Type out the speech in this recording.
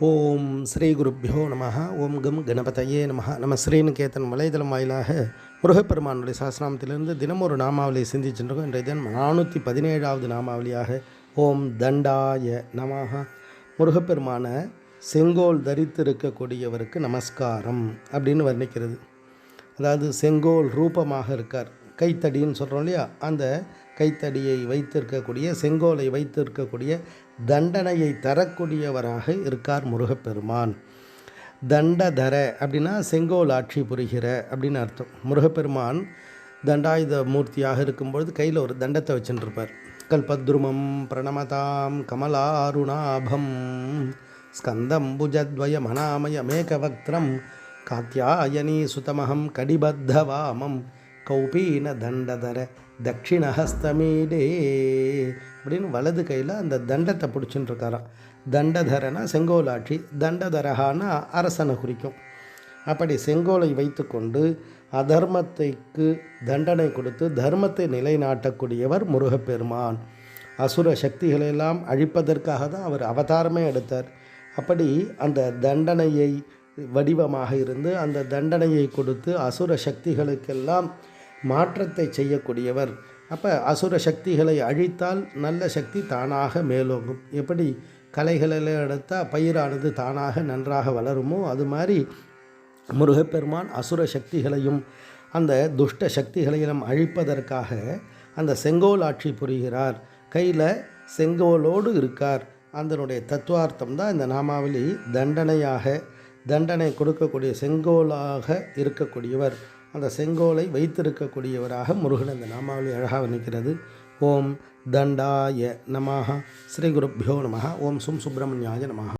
ஓம் ஸ்ரீ குருப்பியோ நம ஓம் கம் கணபதையே நம நம்ம ஸ்ரீநிகேதன் வலைதளம் வாயிலாக முருகப்பெருமானுடைய சாஸ்திராமத்திலிருந்து தினம் ஒரு நாமாவளியை சிந்திச்சுருக்கோம் இன்றைய தினம் நானூற்றி பதினேழாவது நாமாவளியாக ஓம் தண்டாய நமஹா. முருகப்பெருமான செங்கோல் தரித்திருக்கக்கூடியவருக்கு நமஸ்காரம் அப்படின்னு வர்ணிக்கிறது. அதாவது செங்கோல் ரூபமாக இருக்கார். கைத்தடின்னு சொல்கிறோம் இல்லையா? அந்த கைத்தடியை வைத்திருக்கக்கூடிய செங்கோலை வைத்திருக்கக்கூடிய தண்டனையை தரக்கூடியவராக இருக்கார் முருகப்பெருமான். தண்டதர அப்படின்னா செங்கோல் ஆட்சி புரிகிற அப்படின்னு அர்த்தம். முருகப்பெருமான் தண்டாயுத மூர்த்தியாக இருக்கும்பொழுது கையில் ஒரு தண்டத்தை வச்சுட்டுருப்பார் கல்பத்ருமம் பிரணமதாம் கமலாருணாபம் ஸ்கந்தம் புஜத்வய மனாமய மேகவக்திரம் காத்தியாயனி சுதமகம் கடிபத்தவாமம் கௌபீன தண்டதர தட்சிணஹஸ்தமீடே அப்படின்னு வலது கையில் அந்த தண்டத்தை பிடிச்சுன்னு இருக்காராம். தண்டதரனா செங்கோலாட்சி தண்டதரகானா அரசனை குறிக்கும். அப்படி செங்கோலை வைத்துக்கொண்டு அதர்மத்தைக்கு தண்டனை கொடுத்து தர்மத்தை நிலைநாட்டக்கூடியவர் முருகப்பெருமான். அசுர சக்திகளெல்லாம் அழிப்பதற்காக தான் அவர் அவதாரமே எடுத்தார். அப்படி அந்த தண்டனையை வடிவமாக இருந்து அந்த தண்டனையை கொடுத்து அசுர சக்திகளுக்கெல்லாம் மாற்றத்தை செய்யக்கூடியவர். அப்போ அசுர சக்திகளை அழித்தால் நல்ல சக்தி தானாக மேலோங்கும். எப்படி? கலைகளில் எடுத்தால் பயிரானது தானாக நன்றாக வளருமோ? அது மாதிரி முருகப்பெருமான் அசுர சக்திகளையும் அந்த துஷ்ட சக்திகளையும் அழிப்பதற்காக அந்த செங்கோல் ஆட்சி புரிகிறார். கையில் செங்கோலோடு இருக்கார். அதனுடைய தத்துவார்த்தம் தான் இந்த நாமாவளி தண்டனையாக தண்டனை கொடுக்கக்கூடிய செங்கோலாக இருக்கக்கூடியவர். அந்த செங்கோலை வைத்திருக்கக்கூடியவராக முருகன் அந்த நாமாவளி அழகாக நிற்கிறது. ஓம் தண்டாய நமாக ஸ்ரீ குருப்பியோ நமகா ஓம் சும் சுப்பிரமணியாய நமகா